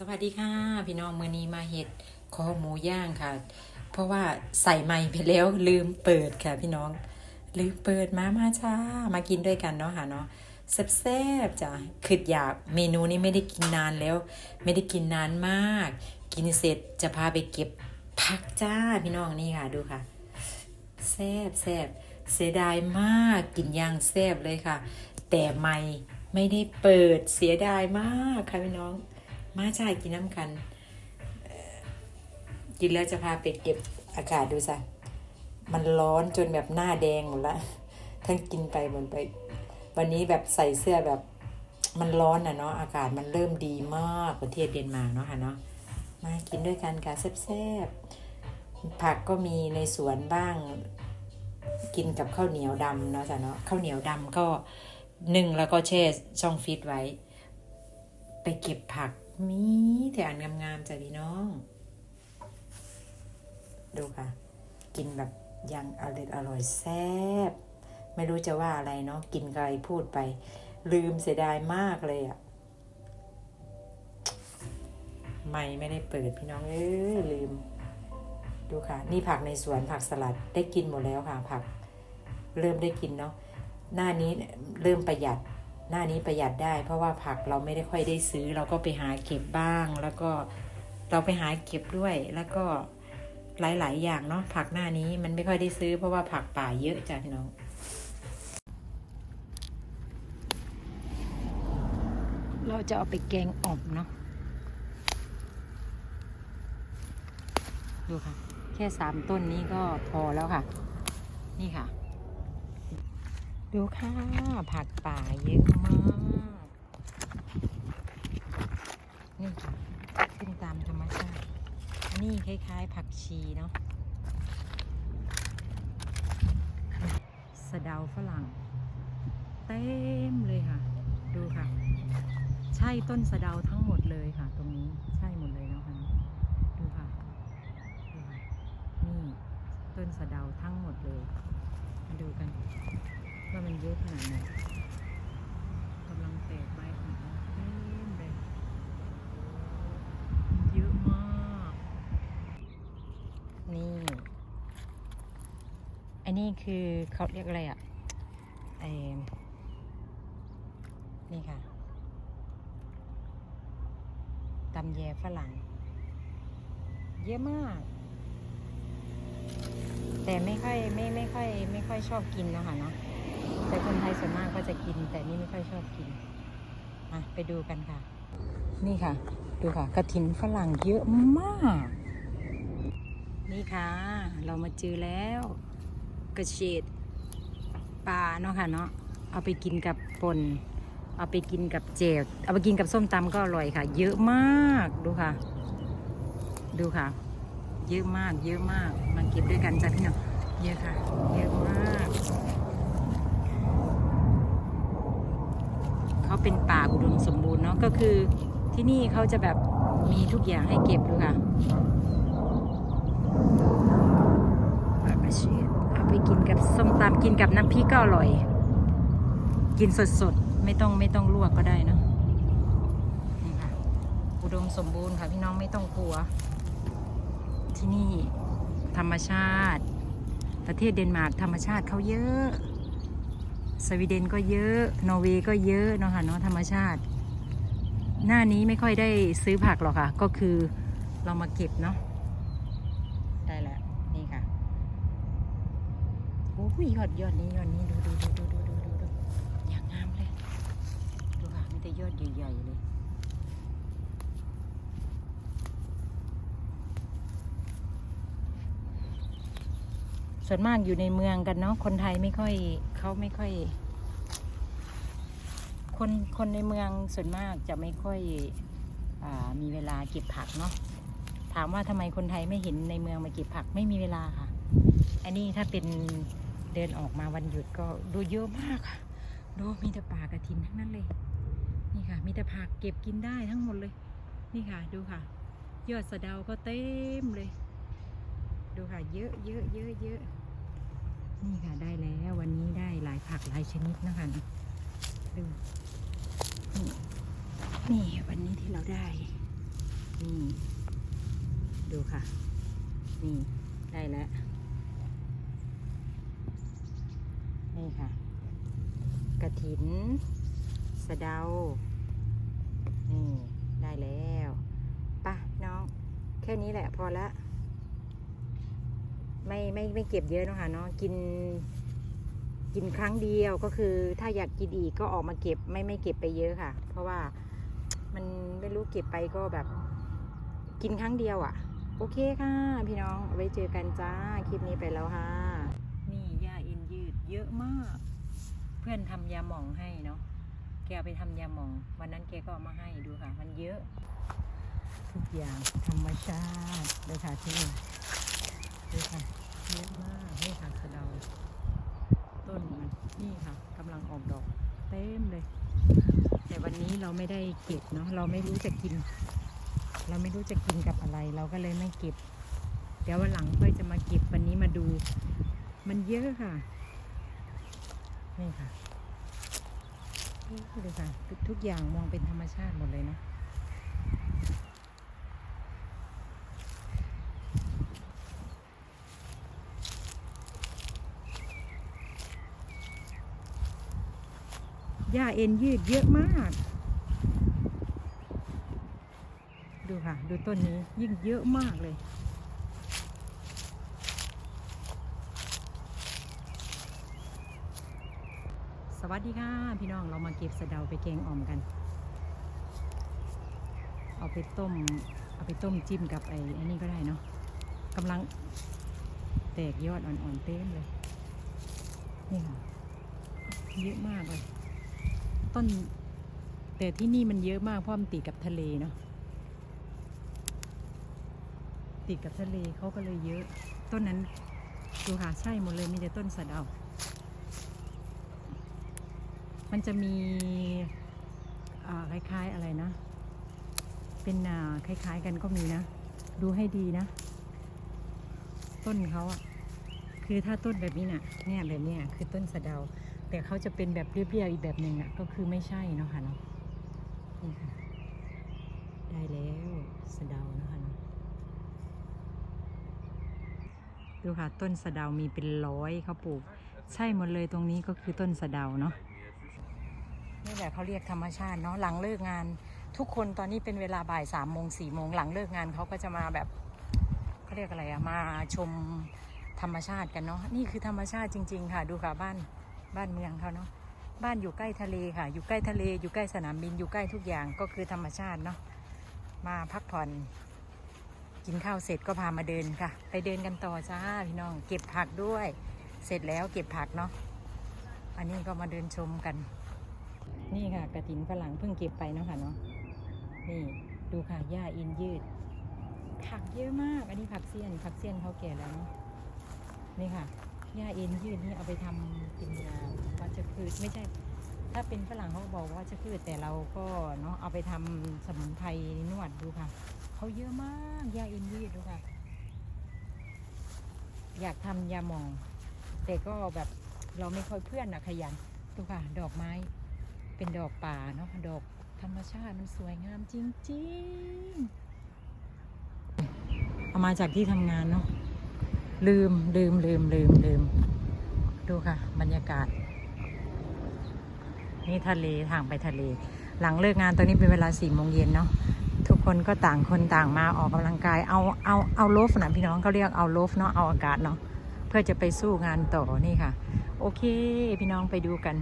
สวัสดีค่ะ พี่น้องมือนี้มาเห็ดคอหมูย่างค่ะ เพราะว่าใส่ไม้ไปแล้วลืมเปิดค่ะ พี่น้องลืมเปิดมามาช้ามากินด้วยกันเนาะค่ะเนาะแซ่บๆจ้ะคืออยากเมนูนี้ไม่ได้กินนานแล้ว ไม่ได้กินนานมาก กินเสร็จจะพาไปเก็บผักจ้าพี่น้องนี่ค่ะดูค่ะแซ่บแซบเสียดายมากกินย่างแซ่บเลยค่ะ แต่ไม่ไม่ได้เปิดเสียดายมากค่ะพี่น้อง มาจ่ายกินน้ำกัน กินแล้วจะพาไปเก็บอากาศดูซะมันร้อนจนแบบหน้าแดงหมดละทั้งกินไปเหมือนไป วันนี้แบบใส่เสื้อแบบมันร้อนนะเนาะอากาศมันเริ่มดีมากประเทศเดนมาร์กเนาะค่ะเนาะมากินด้วยกันค่ะแซ่บๆผักก็มีในสวนบ้าง กินกับข้าวเหนียวดำเนาะจ้ะเนาะข้าวเหนียวดำก็นึ่งแล้วก็แช่ช่องฟิตไว้ ไปเก็บผัก มีแต่อันงามๆจ้ะพี่น้อง ดูค่ะ กินแบบยังอร่อยอร่อยแซ่บ ไม่รู้จะว่าอะไรเนาะ กินอะไรพูดไป ลืมเสียดายมากเลยอะไม่ไม่ได้เปิดพี่น้อง เอ้ยลืม ดูค่ะ นี่ผักในสวนผักสลัดได้กินหมดแล้วค่ะ ผัก เริ่มได้กินเนาะ หน้านี้เริ่มประหยัด หน้านี้ประหยัดได้ เพราะว่าผักเราไม่ได้ค่อยได้ซื้อ เราก็ไปหาเก็บบ้าง แล้วก็เราไปหาเก็บด้วยแล้วก็หลาย ๆ อย่างเนาะผักหน้านี้มันไม่ค่อยได้ซื้อ เพราะว่าผักป่าเยอะจ้ะพี่น้องเราจะเอาไปแกงอ่อมเนาะดูค่ะ แค่สามต้นนี้ก็พอแล้วค่ะ นี่ค่ะ ดูค่ะ ผักป่าเยอะมาก นี่ค่ะขึ้นตามธรรมชาติ นี่คล้ายๆ ผักชีเนาะสะเดาฝรั่ง เต็มเลยค่ะ ดูค่ะ ใช่ต้นสะเดาทั้งหมดเลยค่ะ ตรงนี้ใช่หมดเลยเนาะคะดูค่ะดูค่ะ นี่ต้นสะเดาทั้งหมดเลย มาดูกัน ว่ามันเยอะขนาดไหนกำลังแตกใบของมันเต็มเลยเยอะมาก นี่ อันนี้คือเขาเรียกอะไรอะไอนี่ค่ะตำแยฝรั่ง เยอะมาก แต่ไม่ค่อยไม่ไม่ค่อยไม่ค่อยชอบกินนะคะเนาะ แต่คนไทยส่วนมากก็จะกิน แต่นี่ไม่ค่อยชอบกินอะไปดูกันค่ะ นี่ค่ะ ดูค่ะกระถินฝรั่งเยอะมาก นี่ค่ะ เรามาเจอแล้วกระเฉดปลาเนาะค่ะเนาะเอาไปกินกับป่นเอาไปกินกับเจวเอาไปกินกับส้มตำก็อร่อยค่ะ เยอะมากดูค่ะ ดูค่ะ เยอะมาก เยอะมากมาเก็บด้วยกันจ้ะพี่น้องเยอะค่ะ เยอะมาก เขาเป็นป่าอุดมสมบูรณ์เนาะก็คือที่นี่เขาจะแบบมีทุกอย่างให้เก็บดูค่ะปลากระเชดเอาไปกินกับส้มตำกินกับน้ำพริกก็อร่อย กินสดๆ ไม่ต้องไม่ต้องลวกก็ได้เนอะนี่ค่ะอุดมสมบูรณ์ค่ะพี่น้องไม่ต้องกลัว ที่นี่ธรรมชาติ ประเทศเดนมาร์กธรรมชาติเขาเยอะ สวีเดนก็เยอะ นอร์เวย์ก็เยอะเนาะค่ะเนาะธรรมชาติ หน้านี้ไม่ค่อยได้ซื้อผักหรอกค่ะ ก็คือเรามาเก็บเนาะได้แล้วนี่ค่ะโอ้หยอดยอดนี้ยอดนี้ดูดูดูดูดูดูดูอย่างงามเลยดูค่ะมีแต่ยอดใหญ่ๆเลย ส่วนมากอยู่ในเมืองกันเนาะคนไทยไม่ค่อยเขาไม่ค่อย คนคนในเมืองส่วนมากจะไม่ค่อยอมีเวลาเก็บผักเนาะถามว่าทำไมคนไทยไม่เห็นในเมืองมาเก็บผักไม่มีเวลาค่ะ อันนี้ถ้าเป็นเดินออกมาวันหยุดก็ดูเยอะมากค่ะ ดูมีแต่ป่ากระถินทั้งนั้นเลย นี่ค่ะ มีแต่ผักเก็บกินได้ทั้งหมดเลย นี่ค่ะดูค่ะ ยอดสะเดาก็เต็มเลย ดูค่ะเยอะเยอะเยอะเยอะ นี่ค่ะได้แล้ววันนี้ได้หลายผักหลายชนิดนะคะดูนี่นี่วันนี้ที่เราได้นี่ดูค่ะ นี่ได้แล้วนี่ค่ะ กระถิน สะเดา นี่ ได้แล้วป่ะน้อง แค่นี้แหละพอละ ไม่ไม่ไม่เก็บเยอะเนอะค่ะเนาะกิน กินครั้งเดียวก็คือ ถ้าอยากกินอีกก็ออกมาเก็บไม่ไม่เก็บไปเยอะค่ะ เพราะว่ามันไม่รู้เก็บไปก็แบบ กินครั้งเดียวอะ่ะ โอเคค่ะ พี่น้องเอาไว้เจอกันจ้าคลิปนี้ไปแล้วค่ะ นี่ยาเอ็นยืดเยอะมาก เพื่อนทำยาหม่องให้เนาะแกเอาไปทำยาหม่อง วันนั้นแกก็เอามาให้ดูค่ะ มันเยอะ ทุกอย่างธรรมชาติเลยค่ะที่นี่ ดูค่ะเยอะมากนี่ค่ะสะเดา ต้นมันนี่ค่ะกำลังออกดอกเต็มเลย แต่วันนี้เราไม่ได้เก็บเนาะเราไม่รู้จะกิน เราไม่รู้จะกินกับอะไร เราก็เลยไม่เก็บ เดี๋ยววันหลังค่อยจะมาเก็บวันนี้มาดู มันเยอะค่ะนี่ค่ะนี่เลยค่ะทุกทุกอย่างมองเป็นธรรมชาติหมดเลยเนาะ หญ้าเอ็นยืดเยอะมาก ดูค่ะ ดูต้นนี้ยิ่งเยอะมากเลย สวัสดีค่ะ พี่น้องเรามาเก็บสะเดาไปแกงอ่อมกัน เอาไปต้ม เอาไปต้มจิ้มกับไอ้ไอ้นี่ก็ได้เนาะกำลังแตกยอดอ่อนๆเต็มเลยนี่ค่ะเยอะมากเลย ต้น แต่ที่นี่มันเยอะมากเพราะมันติดกับทะเลเนาะติดกับทะเลเขาก็เลยเยอะ ต้นนั้นดูค่ะใช่หมดเลยมีแต่ต้นสะเดา มันจะมีคล้ายๆอะไรนะ เป็นอ่าคล้ายๆกันก็มีนะ ดูให้ดีนะ ต้นเขาอะคือถ้าต้นแบบนี้น่ะเนี่ยแบบเนี้ยคือต้นสะเดา แต่เขาจะเป็นแบบเรียบๆอีกแบบหนึ่งอะก็คือไม่ใช่เนาะค่ะเนาะนี่ค่ะได้แล้วสะเดานะคะเนาะดูค่ะต้นสะเดามีเป็นร้อยเขาปลูก ใช่หมดเลยตรงนี้ก็คือต้นสะเดาเนาะนี่แหละเขาเรียกธรรมชาติเนาะหลังเลิกงาน ทุกคนตอนนี้เป็นเวลาบ่ายสามโมงสี่โมงหลังเลิกงานเขาก็จะมาแบบเขาเรียกอะไรอะมาชมธรรมชาติกันเนาะนี่คือธรรมชาติจริง ๆ ค่ะ ดูค่ะบ้าน บ้านเมืองเขาเนาะบ้านอยู่ใกล้ทะเลค่ะ อยู่ใกล้ทะเล อยู่ใกล้สนามบิน อยู่ใกล้ทุกอย่างก็คือธรรมชาติเนาะมาพักผ่อนกินข้าวเสร็จก็พามาเดินค่ะ ไปเดินกันต่อจ้าพี่น้อง เก็บผักด้วย เสร็จแล้วเก็บผักเนาะอันนี้ก็มาเดินชมกัน นี่ค่ะกระถินฝรั่งเพิ่งเก็บไปเนาะค่ะเนาะนี่ดูค่ะหญ้าอินยืด ผักเยอะมาก อันนี้ผักเสี้ยนผักเสี้ยนเขาแก่แล้วเนาะนี่ค่ะ หญ้าเอ็นยืดนี่เอาไปทำเป็นยาวัชพืชไม่ใช่ ถ้าเป็นฝรั่งเขาบอกว่าชพืชแต่เราก็เนาะเอาไปทำสมุนไพรนวดดูค่ะเขาเยอะมากหญ้าเอ็นยืดดูค่ะ อยากทำยาหมอง แต่ก็แบบเราไม่ค่อยเพื่อนอะขยันดูค่ะ ดอกไม้เป็นดอกป่าเนาะดอกธรรมชาติมันสวยงามจริงๆเอามาจากที่ทำงานเนาะ ลืมลืมลืมลืมลืม ดูค่ะ บรรยากาศ นี่ทะเลทางไปทะเล หลังเลิกงานตอนนี้เป็นเวลาสี่โมงเย็นเนาะทุกคนก็ต่างคนต่างมาออกกำลังกายเอาเอาเอาโลฟนะพี่น้องเขาเรียกเอาโลฟเนาะเอาอากาศเนาะเพื่อจะไปสู้งานต่อนี่ค่ะ โอเค พี่น้องไปดูกัน